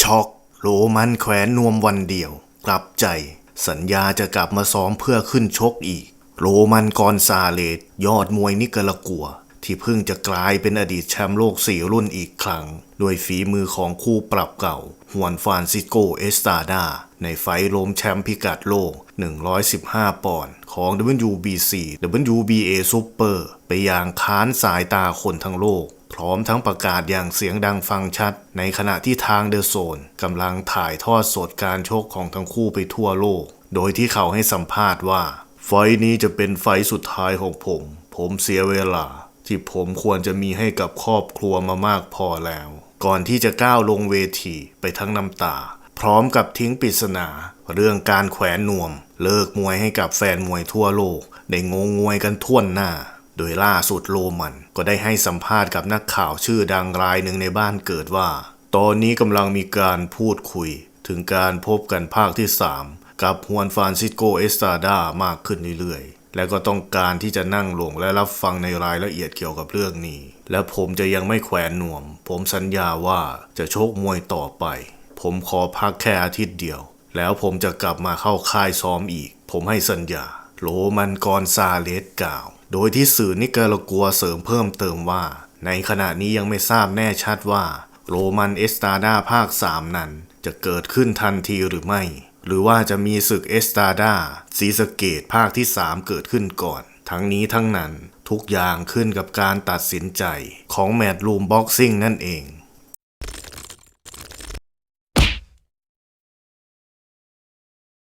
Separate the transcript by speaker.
Speaker 1: ช็อกโรมันแขวนนวมวันเดียว กลับใจ สัญญาจะกลับมาซ้อมเพื่อขึ้นชกอีก โรมันกอนซาเลสยอดมวยนิกรากัว ที่เพิ่งจะกลายเป็นอดีตแชมป์โลกสี่รุ่นอีกครั้ง ด้วยฝีมือของคู่ปรับเก่าฮวนฟานซิโกเอสตาดา ในไฟล้มแชมป์พิกัดโลก 115 ปอนด์ของ WBC WBA Super ไปอย่างค้านสายตาคนทั้งโลก พร้อมทั้งประกาศอย่างเสียงดังฟังชัด ในขณะที่ทางเดอะโซนกำลังถ่ายทอดสดการชกของทั้งคู่ไปทั่วโลก โดยที่เขาให้สัมภาษณ์ว่า ไฟนี้จะเป็นไฟสุดท้ายของผม ผมเสียเวลา ที่ผมควรจะมีให้กับครอบครัวมามากพอแล้ว ก่อนที่จะก้าวลงเวทีไปทั้งน้ำตา พร้อมกับทิ้งปริศนา เรื่องการแขวนนวม เลิกมวยให้กับแฟนมวยทั่วโลก ได้งงงวยกันทั่วหน้า โดยล่าสุดโรมันก็ได้ให้สัมภาษณ์กับนักข่าวชื่อดังรายหนึ่งในบ้านเกิดว่า ตอนนี้กำลังมีการพูดคุย ถึงการพบกันภาคที่ 3 กับฮวนฟรานซิสโกเอสตาดามากขึ้นเรื่อยๆ และก็ต้องการที่จะนั่งลงและรับฟังในรายละเอียดเกี่ยวกับเรื่องนี้ และผมจะยังไม่แขวนหน่วม ผมสัญญาว่าจะโชกมวยต่อไป ผมขอพักแค่อาทิตย์เดียว แล้วผมจะกลับมาเข้าค่ายซ้อมอีก ผมให้สัญญาโรมันกอนซาเลสกล่าว โดยที่สื่อนิการากัวเสริมเพิ่มเติมว่า ในขณะนี้ยังไม่ทราบแน่ชัดว่า โรมันเอสตาดาภาค 3 นั้น จะเกิดขึ้นทันทีหรือไม่ หรือว่าจะมีศึกเอสตาดาซีสเกตภาคที่ 3 เกิดขึ้นก่อน ทั้งนี้ทั้งนั้นทุกอย่างขึ้นกับการตัดสินใจของแมทลูมบ็อกซิ่งนั่นเอง